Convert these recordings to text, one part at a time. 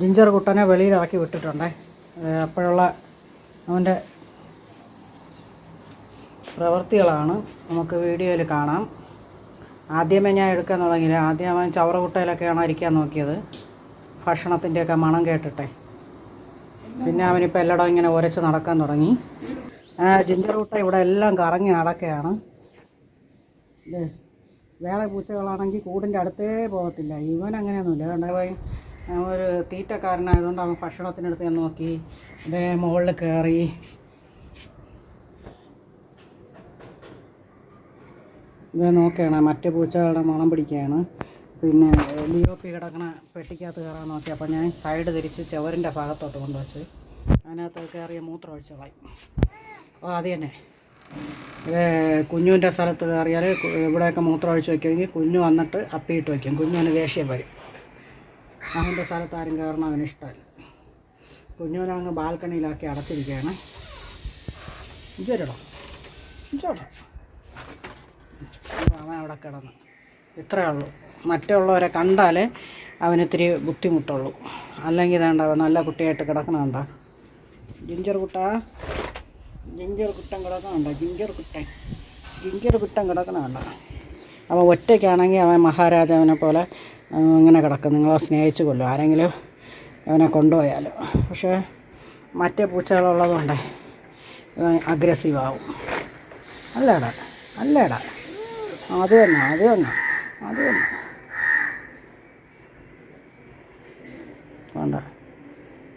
Ginger കുട്ടനെ വെളിയിലിറക്കി വിട്ടിട്ടുണ്ടേ. അപ്പോഴുള്ള അവന്റെ പ്രവൃത്തികളാണ് നമുക്ക് വീഡിയോയിൽ കാണാം. ആദ്യമേ ഞാൻ എടുക്കാൻ തുടങ്ങിയില്ല? ആദ്യം അവൻ ചവറുകുട്ടയിലൊക്കെയാണ് ഇരിക്കാൻ നോക്കിയത്. ഭക്ഷണത്തിന്റെയൊക്കെ മണം കേട്ടിട്ടെ. പിന്നെ അവനിപ്പോൾ എല്ലായിടവും ഇങ്ങനെ ഉരച്ച് നടക്കാൻ തുടങ്ങി. ജിഞ്ചർ കുട്ട ഇവിടെ എല്ലാം കറങ്ങി നടക്കുകയാണ്. ഇത് വേറെ പൂച്ചകളാണെങ്കിൽ കൂടിന്റെ അടുത്തേ പോകത്തില്ല. ഇവൻ അങ്ങനെയൊന്നുമില്ല. അതുകൊണ്ട് പോയി ഒരു തീറ്റക്കാരനായതുകൊണ്ട് അവൻ ഭക്ഷണത്തിനടുത്ത് ഞാൻ നോക്കി. ഇതേ മുകളിൽ കയറി. ഇത് നോക്കുകയാണ് മറ്റ് പൂച്ചകളുടെ മണം പിടിക്കുകയാണ്. പിന്നെ ലിയോപ്പി കിടക്കണ പെട്ടിക്കകത്ത് കയറാൻ നോക്കി അപ്പോൾ ഞാൻ സൈഡ് തിരിച്ച് ചുവരിന്റെ ഭാഗത്തോട്ട് കൊണ്ടുവച്ച്. അതിനകത്ത് കയറിയ മൂത്രം ഒഴിച്ചതായി അപ്പോൾ അത് തന്നെ. കുഞ്ഞുവിന്റെ സ്ഥലത്ത് കയറിയാൽ ഇവിടെയൊക്കെ മൂത്രം ഒഴിച്ച് വയ്ക്കുമെങ്കിൽ കുഞ്ഞു വന്നിട്ട് അപ്പിയിട്ട് വയ്ക്കും കുഞ്ഞുവിന് ദേഷ്യം വരും. അവന്റെ സ്ഥലത്ത് ആരും കയറണം അവന് ഇഷ്ടമല്ല. കുഞ്ഞുവിനെ അങ്ങ് ബാൽക്കണിയിലാക്കി അടച്ചിരിക്കുകയാണ്. ഇഞ്ചോരിടോ ഇഞ്ചോടോ അവൻ അവിടെ കിടന്ന്. ഇത്രയേ ഉള്ളൂ. മറ്റുള്ളവരെ കണ്ടാലേ അവനിത്തിരി ബുദ്ധിമുട്ടുള്ളൂ. അല്ലെങ്കിൽ ഇതാണ്ട നല്ല കുട്ടിയായിട്ട് കിടക്കണണ്ട ജിഞ്ചർ കുട്ടാ. ജിഞ്ചർ കുട്ടൻ കിടക്കണുണ്ട ജിഞ്ചർ കുട്ടൻ. ജിഞ്ചർ കുട്ടൻ കിടക്കണുണ്ട അവൻ ഒറ്റയ്ക്കാണെങ്കിൽ അവൻ മഹാരാജാവിനെ പോലെ ഇങ്ങനെ കിടക്കും. നിങ്ങളെ സ്നേഹിച്ചു കൊല്ലും. ആരെങ്കിലും അവനെ കൊണ്ടുപോയാലോ. പക്ഷേ മറ്റേ പൂച്ചകളുള്ളതുകൊണ്ട് ഇവൻ അഗ്രസീവ് ആവും. അല്ലേടാ അല്ലേടാ. അത് തന്നെ അത് തന്നെ അത് തന്നെ. വേണ്ട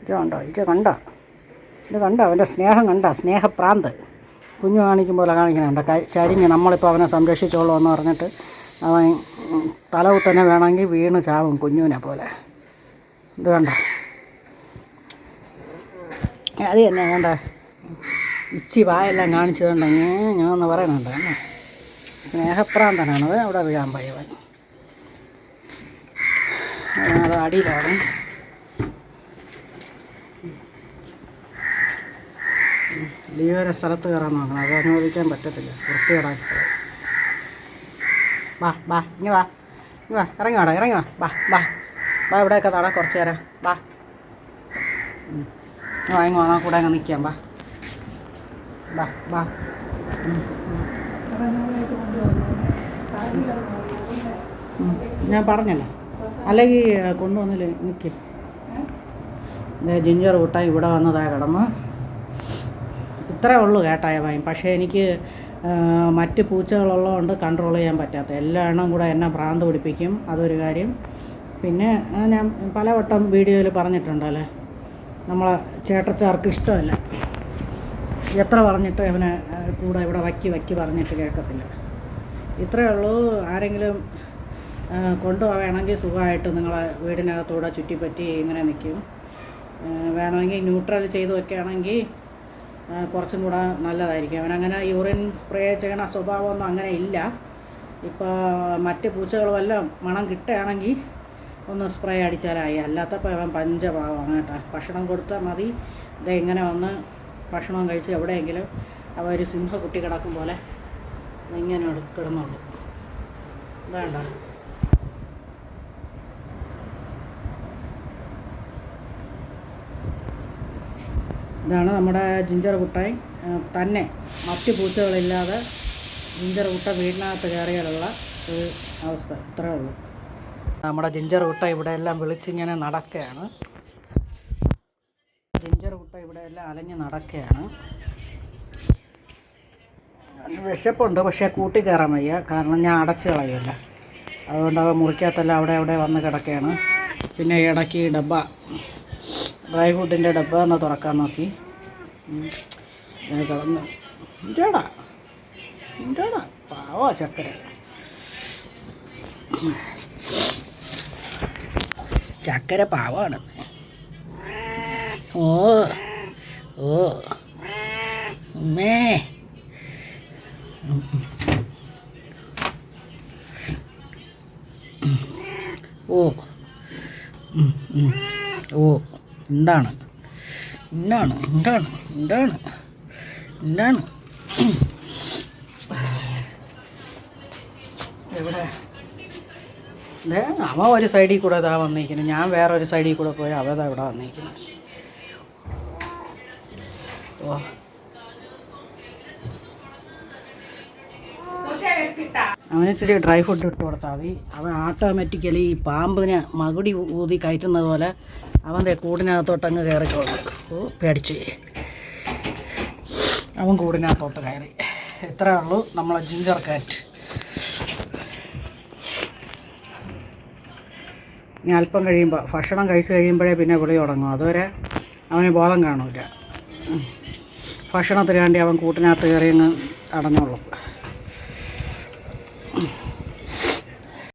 ഇത് കണ്ടോ? ഇത് കണ്ട? ഇത് കണ്ട? അവന്റെ സ്നേഹം കണ്ട? സ്നേഹപ്രാന്ത്. കുഞ്ഞു കാണിക്കും പോലെ കാണിക്കുന്നുണ്ട് ചരിഞ്ഞ് നമ്മളിപ്പോൾ അവനെ സംരക്ഷിച്ചോളൂ എന്ന് പറഞ്ഞിട്ട് അവൻ ഉം, തലവ് തന്നെ വേണമെങ്കിൽ വീണ് ചാവും കുഞ്ഞുവിനെ പോലെ. ഇത് കണ്ട? അത് തന്നെ വേണ്ട ഇച്ചി വായെല്ലാം കാണിച്ചതുണ്ടെങ്കിൽ ഞാൻ ഒന്ന് പറയുന്നുണ്ട് സ്നേഹപ്രാന്തനാണത് അവിടെ വീഴാൻ പോയവൻ അത് അടിയിലാണ് ലിയോരെ സ്ഥലത്ത് കയറാൻ നോക്കണം. അത് അനുവദിക്കാൻ പറ്റത്തില്ല. വൃത്തികേടാക്കി. വാ വാ ഇങ്ങ വാ ഇങ്ങ വാ ഇറങ്ങി വാടാ ഇറങ്ങി വാ. വാ വാ വാ ഇവിടെയൊക്കെ നടാ കുറച്ച് നേരം. വാ. വാ ഇങ്ങ് വാങ്ങാൻ കൂടെ അങ്ങ് നിൽക്കാം വാ. വാ വാ. ഞാൻ പറഞ്ഞല്ലോ. അല്ലെങ്കിൽ കൊണ്ടുവന്നില്ലേ നിൽക്കും ജിഞ്ചർ കൂട്ടാൻ ഇവിടെ വന്നതാ കിടന്ന്. ഇത്രേ ഉള്ളൂ കേട്ടായ ഭയം പക്ഷേ എനിക്ക് മറ്റ് പൂച്ചകളുള്ളതുകൊണ്ട് കൺട്രോൾ ചെയ്യാൻ പറ്റാത്ത. എല്ലാ എണ്ണം കൂടെ എന്നെ ഭ്രാന്ത് പിടിപ്പിക്കും. അതൊരു കാര്യം. പിന്നെ ഞാൻ പലവട്ടം വീഡിയോയിൽ പറഞ്ഞിട്ടുണ്ടല്ലേ? നമ്മളെ ചേട്ടച്ചാർക്ക് ഇഷ്ടമല്ല. എത്ര പറഞ്ഞിട്ട് ഇവനെ കൂടെ ഇവിടെ വക്കി വക്കി പറഞ്ഞിട്ട് കേൾക്കത്തില്ല. ഇത്രയേ ഉള്ളൂ. ആരെങ്കിലും കൊണ്ടുപോവുകയാണെങ്കിൽ സുഖമായിട്ട് നിങ്ങളെ വീടിനകത്തൂടെ ചുറ്റിപ്പറ്റി ഇങ്ങനെ നിൽക്കും. വേണമെങ്കിൽ ന്യൂട്രൽ ചെയ്ത് വെക്കുകയാണെങ്കിൽ ആ, കുറച്ചും കൂടെ നല്ലതായിരിക്കും. അവനങ്ങനെ യൂറിൻ സ്പ്രേ ചെയ്യണ സ്വഭാവമൊന്നും അങ്ങനെ ഇല്ല. ഇപ്പോൾ മറ്റ് പൂച്ചകൾ വല്ല മണം കിട്ടുകയാണെങ്കിൽ ഒന്ന് സ്പ്രേ അടിച്ചാലായി അല്ലാത്തപ്പോൾ അവൻ പഞ്ചഭാവമാണ് കേട്ടോ. ഭക്ഷണം കൊടുത്താൽ മതി. ഇത് ഇങ്ങനെ വന്ന് ഭക്ഷണം കഴിച്ച് എവിടെയെങ്കിലും അവ ഒരു സിംഹക്കുട്ടി കിടക്കും പോലെ ഇങ്ങനെ കിടന്നുള്ളൂ വേണ്ട ഇതാണ് നമ്മുടെ ജിഞ്ചർ കുട്ടായി. തന്നെ മറ്റ് പൂച്ചകളില്ലാതെ ജിഞ്ചർ കുട്ട വീടിനകത്ത് കയറിയാലുള്ള ഒരു അവസ്ഥ. ഇത്രേ ഉള്ളൂ. നമ്മുടെ ജിഞ്ചർ കുട്ട ഇവിടെ എല്ലാം വിളിച്ചിങ്ങനെ നടക്കുകയാണ്. ജിഞ്ചർ കുട്ട ഇവിടെ എല്ലാം അലഞ്ഞ് നടക്കുകയാണ്. വിശപ്പുണ്ട് പക്ഷേ കൂട്ടി കയറാൻ വയ്യ. കാരണം ഞാൻ അടച്ച് കളയുമല്ല അതുകൊണ്ട് അവ മുറിക്കകത്തെല്ലാം അവിടെ അവിടെ വന്ന് കിടക്കുകയാണ്. പിന്നെ ഇടയ്ക്ക് ഡബ്ബ ഡ്രൈ ഫ്രൂട്ടിന്റെ ഡബ്ബ എന്നാൽ തുറക്കാൻ നോക്കി. കിടന്ന് ഇഞ്ചടാ ഇഞ്ചടാ പാവോ ചക്കര. ചക്കര പാവാണ്. ഓ. ഓ. മേ ഓ. ഓ. എന്താണ്? എന്താണ്? എന്താണ്? എന്താണ്? എന്താണ്? എവിടെ? അവ ഒരു സൈഡിൽ കൂടെ ഇതാ വന്നിരിക്കുന്നു. ഞാൻ വേറെ ഒരു സൈഡിൽ കൂടെ പോയി അവതാ ഇവിടെ വന്നിരിക്കുന്നു. ഓ. അവന് ഇച്ചിരി ഡ്രൈ ഫുഡ് ഇട്ട് കൊടുത്താൽ മതി. അവൻ ഓട്ടോമാറ്റിക്കലി ഈ പാമ്പിന് മകുടി ഊതി കയറ്റുന്നത് പോലെ അവന്റെ കൂടിനകത്തോട്ടങ്ങ് കയറിക്കോളും ഓ പേടിച്ച് അവൻ കൂടിനകത്തോട്ട് കയറി. ഇത്രേ ഉള്ളൂ നമ്മളെ ജിഞ്ചർ കാറ്റ് ഇനി അല്പം കഴിയുമ്പോൾ ഭക്ഷണം കഴിച്ച് കഴിയുമ്പോഴേ പിന്നെ വിളി തുടങ്ങും. അതുവരെ അവന് ബോധം കാണൂല. ഉം. ഭക്ഷണത്തിന് വേണ്ടി അവൻ കൂട്ടിനകത്ത് കയറി അങ്ങ് അടഞ്ഞോളും